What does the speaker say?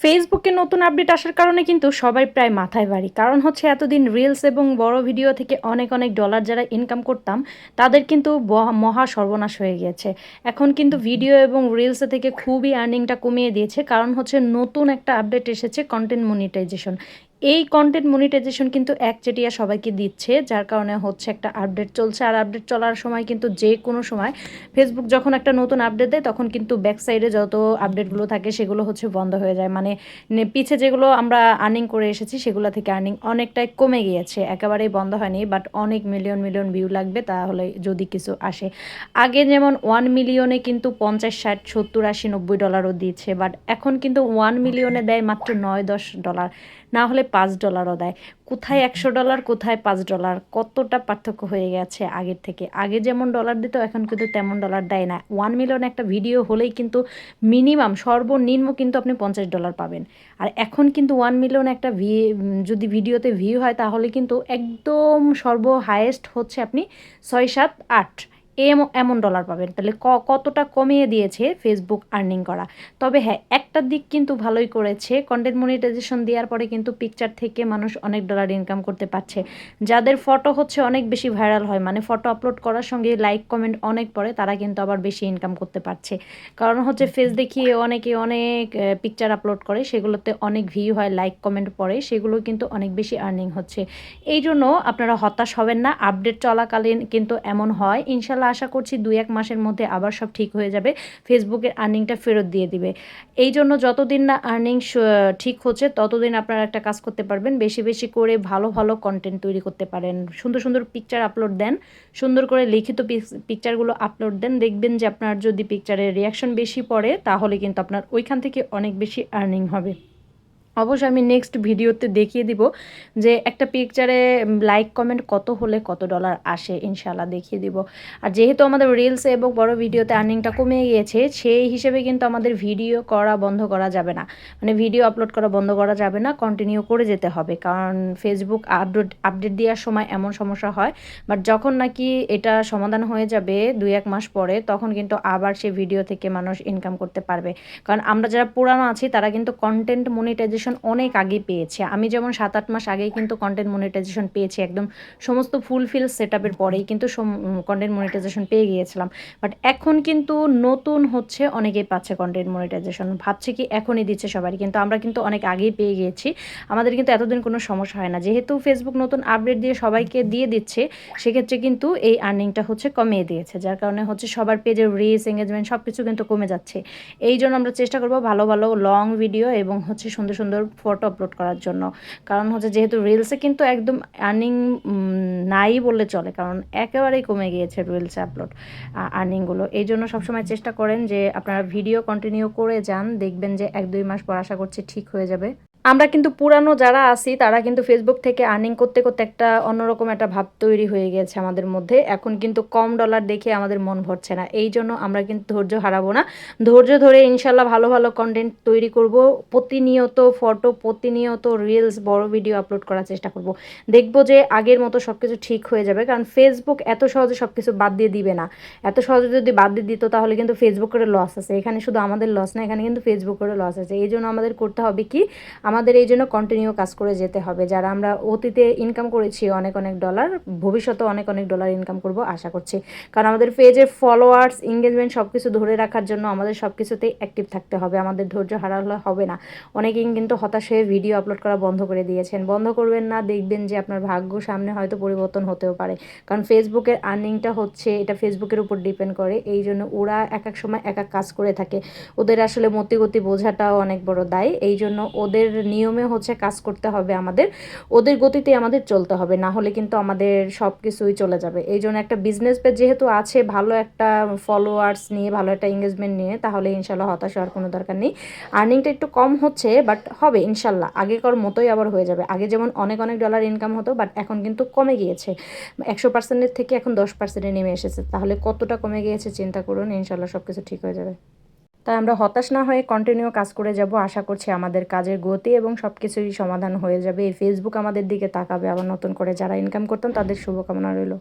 ফেসবুকে নতুন আপডেট আসার কারণে কিন্তু সবাই প্রায় মাথায় বাড়ি কারণ হচ্ছে এতদিন রিলস এবং বড় ভিডিও থেকে অনেক অনেক ডলার যারা ইনকাম করতাম, তাদের কিন্তু মহা সর্বনাশ হয়ে গিয়েছে। এখন কিন্তু ভিডিও এবং রিলস থেকে খুবই আর্নিংটা কমিয়ে দিয়েছে। কারণ হচ্ছে নতুন একটা আপডেট এসেছে কন্টেন্ট মনিটাইজেশন এই কন্টেন্ট মনিটাইজেশন কিন্তু একচেটিয়া সবাইকে দিচ্ছে, যার কারণে হচ্ছে একটা আপডেট চলছে। আর আপডেট চলার সময় কিন্তু যে কোনো সময় ফেসবুক যখন একটা নতুন আপডেট দেয়, তখন কিন্তু ব্যাক সাইডে যত আপডেটগুলো থাকে, সেগুলো হচ্ছে বন্ধ হয়ে যায়। মানে পিছে যেগুলো আমরা আর্নিং করে এসেছি, সেগুলো থেকে আর্নিং অনেকটাই কমে গিয়েছে। একেবারেই বন্ধ হয়নি বাট অনেক মিলিয়ন মিলিয়ন ভিউ লাগবে, তাহলে যদি কিছু আসে। আগে যেমন ওয়ান মিলিয়নে কিন্তু পঞ্চাশ, ষাট, সত্তর, আশি, নব্বই ডলারও দিচ্ছে বাট এখন কিন্তু ওয়ান মিলিয়নে দেয় মাত্র নয়, দশ ডলার না হলে পাঁচ ডলারও দেয়। কোথায় একশো ডলার কোথায় পাঁচ ডলার কতটা পার্থক্য হয়ে গেছে আগের থেকে? আগে যেমন ডলার দিত এখন কিন্তু তেমন ডলার দেয় না। ওয়ান মিলিয়ন একটা ভিডিও হলেই কিন্তু মিনিমাম সর্বনিম্ন কিন্তু আপনি পঞ্চাশ ডলার পাবেন। আর এখন কিন্তু ওয়ান মিলিয়ন একটা ভি যদি ভিডিওতে ভিউ হয় তাহলে কিন্তু একদম সর্ব হায়েস্ট হচ্ছে আপনি ছয় সাত আট। এম এমন ডলার পাবেন। তাহলে ক, কতটা কমিয়ে দিয়েছে ফেসবুক আর্নিং করা? তবে হ্যাঁ একটা দিক কিন্তু ভালোই করেছে। কন্টেন্ট মনিটাইজেশন দেওয়ার পরে কিন্তু পিকচার থেকে মানুষ অনেক ডলার ইনকাম করতে পারছে। যাদের ফটো হচ্ছে অনেক বেশি ভাইরাল হয় মানে ফটো আপলোড করার সঙ্গে লাইক কমেন্ট অনেক পড়ে, তারা কিন্তু আবার বেশি ইনকাম করতে পারছে। কারণ হচ্ছে ফেস দেখিয়ে অনেকে অনেক পিকচার আপলোড করে, সেগুলোতে অনেক ভিউ হয় লাইক কমেন্ট পড়ে, সেগুলো কিন্তু অনেক বেশি আর্নিং হচ্ছে। এই জন্য আপনারা হতাশ হবেন না আপডেট চলাকালীন কিন্তু এমন হয়। ইনশাল্লাহ আশা করছি দুই এক মাসের মধ্যে আবার সব ঠিক হয়ে যাবে। ফেসবুকের আর্নিংটা ফেরত দিয়ে দিবে। এই জন্য যতদিন না আর্নিং ঠিক হচ্ছে, ততদিন আপনারা একটা কাজ করতে পারবেন। বেশি বেশি করে ভালো ভালো কন্টেন্ট তৈরি করতে পারেন। সুন্দর সুন্দর পিকচার আপলোড দেন। সুন্দর করে লিখিত পিকচারগুলো আপলোড দেন। দেখবেন যে আপনার যদি পিকচারের রিয়াকশন বেশি পড়ে, তাহলে কিন্তু আপনার ওইখান থেকে অনেক বেশি আর্নিং হবে। অবশ্যই আমি নেক্সট ভিডিওতে দেখিয়ে দিব যে একটা পিকচারে লাইক কমেন্ট কত হলে কত ডলার আসে ইনশাল্লাহ দেখিয়ে দিব। আর যেহেতু আমাদের রিলস এবং বড় ভিডিওতে আর্নিংটা কমে গিয়েছে, সেই হিসেবে কিন্তু আমাদের ভিডিও করা বন্ধ করা যাবে না। মানে ভিডিও আপলোড করা বন্ধ করা যাবে না কন্টিনিউ করে যেতে হবে। কারণ ফেসবুক আপডেট আপডেট দেওয়ার সময় এমন সমস্যা হয় বাট যখন নাকি এটা সমাধান হয়ে যাবে দুই এক মাস পরে, তখন কিন্তু আবার সেই ভিডিও থেকে মানুষ ইনকাম করতে পারবে। কারণ আমরা যারা পুরানো আছি, তারা কিন্তু কন্টেন্ট মনিটাইজেশন অনেক আগে পেয়েছে। আমি যেমন সাত আট মাস আগেই কিন্তু কন্টেন্ট মনিটাইজেশন পেয়েছি, একদম সমস্ত ফুলফিল সেট আপের পরেই কিন্তু কন্টেন্ট মনিটাইজেশন পেয়ে গিয়েছিলাম। বাট এখন কিন্তু নতুন হচ্ছে অনেকেই পাচ্ছে কন্টেন্ট মনিটাইজেশন ভাবছে কি এখনই দিচ্ছে সবারই, কিন্তু আমরা কিন্তু অনেক আগেই পেয়ে গিয়েছি। আমাদের কিন্তু এতদিন কোনো সমস্যা হয় না। যেহেতু ফেসবুক নতুন আপডেট দিয়ে সবাইকে দিয়ে দিচ্ছে, সেক্ষেত্রে কিন্তু এই আর্নিংটা হচ্ছে কমিয়ে দিয়েছে। যার কারণে হচ্ছে সবার পেজের রিচ এঙ্গেজমেন্ট সব কিছু কিন্তু কমে যাচ্ছে। এই জন্য আমরা চেষ্টা করব ভালো ভালো লং ভিডিও এবং হচ্ছে সুন্দর সুন্দর ফটো আপলোড করার জন্য। কারণ হচ্ছে যেহেতু রিলসে কিন্তু একদম আর্নিং নাই বললে চলে, কারণ একেবারেই কমে গিয়েছে রিলসে আপলোড আর্নিংগুলো এই জন্য সবসময় চেষ্টা করেন যে আপনারা ভিডিও কন্টিনিউ করে যান, দেখবেন যে এক দুই মাস পর আশা করছি ঠিক হয়ে যাবে। আমরা কিন্তু পুরানো যারা আছি, তারা কিন্তু ফেসবুক থেকে আর্নিং করতে করতে একটা অন্যরকম একটা ভাব তৈরি হয়ে গেছে আমাদের মধ্যে। এখন কিন্তু কম ডলার দেখে আমাদের মন ভরছে না। এই জন্য আমরা কিন্তু ধৈর্য হারাবো না। ধৈর্য ধরে ইনশাল্লাহ ভালো ভালো কন্টেন্ট তৈরি করব। প্রতিনিয়ত ফটো প্রতিনিয়ত রিলস বড় ভিডিও আপলোড করার চেষ্টা করব। দেখব যে আগের মতো সব কিছু ঠিক হয়ে যাবে। কারণ ফেসবুক এত সহজে সব কিছু বাদ দিয়ে দিবে না। এত সহজে যদি বাদ দিয়ে দিত, তাহলে কিন্তু ফেসবুকের লস আছে। এখানে শুধু আমাদের লস না, এখানে কিন্তু ফেসবুকেরও লস আছে। এই জন্য আমাদের করতে হবে কি? আমাদের এই জন্য কন্টিনিউ কাজ করে যেতে হবে। যারা আমরা অতীতে ইনকাম করেছি, অনেক অনেক ডলার ভবিষ্যতে অনেক অনেক ডলার ইনকাম করব আশা করছি। কারণ আমাদের পেজের ফলোয়ার্স এঙ্গেজমেন্ট সব কিছু ধরে রাখার জন্য আমাদের সব কিছুতেই অ্যাক্টিভ থাকতে হবে। আমাদের ধৈর্য হারালে হবে না। অনেকেই কিন্তু হতাশ হয়ে ভিডিও আপলোড করা বন্ধ করে দিয়েছেন। বন্ধ করবেন না, দেখবেন যে আপনার ভাগ্য সামনে হয়তো পরিবর্তন হতেও পারে। কারণ ফেসবুকের আর্নিংটা হচ্ছে, এটা ফেসবুকের উপর ডিপেন্ড করে। এই জন্য ওরা এক এক সময় এক এক কাজ করে থাকে। ওদের আসলে মতিগতি বোঝাটাও অনেক বড় দায়। এই জন্য ওদের নিয়মে হচ্ছে কাজ করতে হবে আমাদের। ওদের গতিতে আমাদের চলতে হবে, না হলে কিন্তু আমাদের সব কিছুই চলে যাবে। এই জন্য একটা বিজনেস পেজ যেহেতু আছে, ভালো একটা ফলোয়ার্স নিয়ে, ভালো একটা এঙ্গেজমেন্ট নিয়ে, তাহলে ইনশাল্লাহ হতাশ হওয়ার কোনো দরকার নেই। আর্নিংটা একটু কম হচ্ছে বাট হবে ইনশাল্লাহ আগেকার মতোই আবার হয়ে যাবে। আগে যেমন অনেক অনেক ডলার ইনকাম হতো বাট এখন কিন্তু কমে গিয়েছে। একশো পার্সেন্টের থেকে এখন দশ পার্সেন্টে নেমে এসেছে। তাহলে কতটা কমে গিয়েছে, চিন্তা করুন ইনশাল্লাহ সব কিছু ঠিক হয়ে যাবে। তাই আমরা হতাশ না হয়ে কন্টিনিউ কাজ করে যাব। আশা করছি আমাদের কাজের গতি এবং সব কিছুই সমাধান হয়ে যাবে। এই ফেসবুক আমাদের দিকে তাকাবে। আবার নতুন করে যারা ইনকাম করতাম তাদের শুভকামনা রইল।